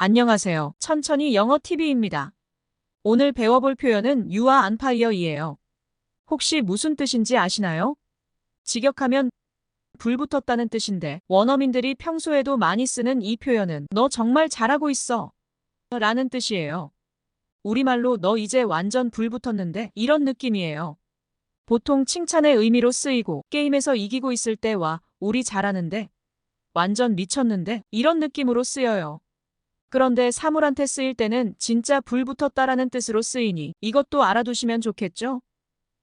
안녕하세요. 천천히 영어 TV입니다. 오늘 배워볼 표현은 you are on fire이에요. 혹시 무슨 뜻인지 아시나요? 직역하면 불 붙었다는 뜻인데 원어민들이 평소에도 많이 쓰는 이 표현은 너 정말 잘하고 있어 라는 뜻이에요. 우리말로 너 이제 완전 불 붙었는데 이런 느낌이에요. 보통 칭찬의 의미로 쓰이고 게임에서 이기고 있을 때와 우리 잘하는데 완전 미쳤는데 이런 느낌으로 쓰여요. 그런데 사물한테 쓰일 때는 진짜 불 붙었다라는 뜻으로 쓰이니 이것도 알아두시면 좋겠죠?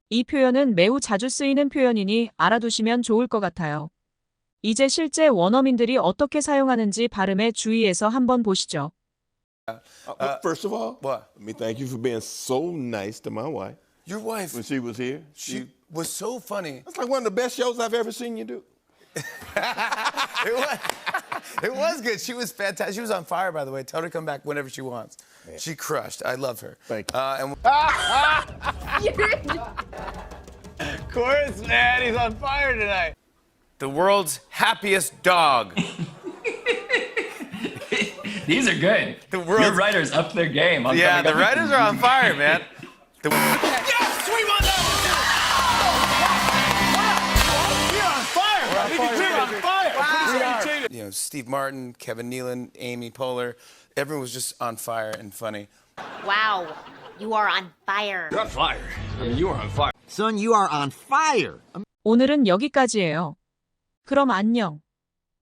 이 표현은 매우 자주 쓰이는 표현이니 알아두시면 좋을 것 같아요. 이제 실제 원어민들이 어떻게 사용하는지 발음에 주의해서 한번 보시죠. Uh, first of all, what? Let me thank you for being so nice to my wife Your wife, when she was here. she was so funny. That's like one of the best shows I've ever seen you do. It was, it was good. She was fantastic. She was on fire, by the way. Tell her to come back whenever she wants. She crushed. I love her. Thank you. Uh, and Of course, man. He's on fire tonight. the world's happiest dog. These are good. The world's- Your writers up their game. on yeah, the up writers are on fire, man. The, know, Steve Martin, Kevin Nealon, Amy Poehler. Everyone was just on fire and funny. Wow, you are on fire. on fire. I mean, you are on fire. Son, you are on fire. 오늘은 여기까지예요. 그럼 안녕.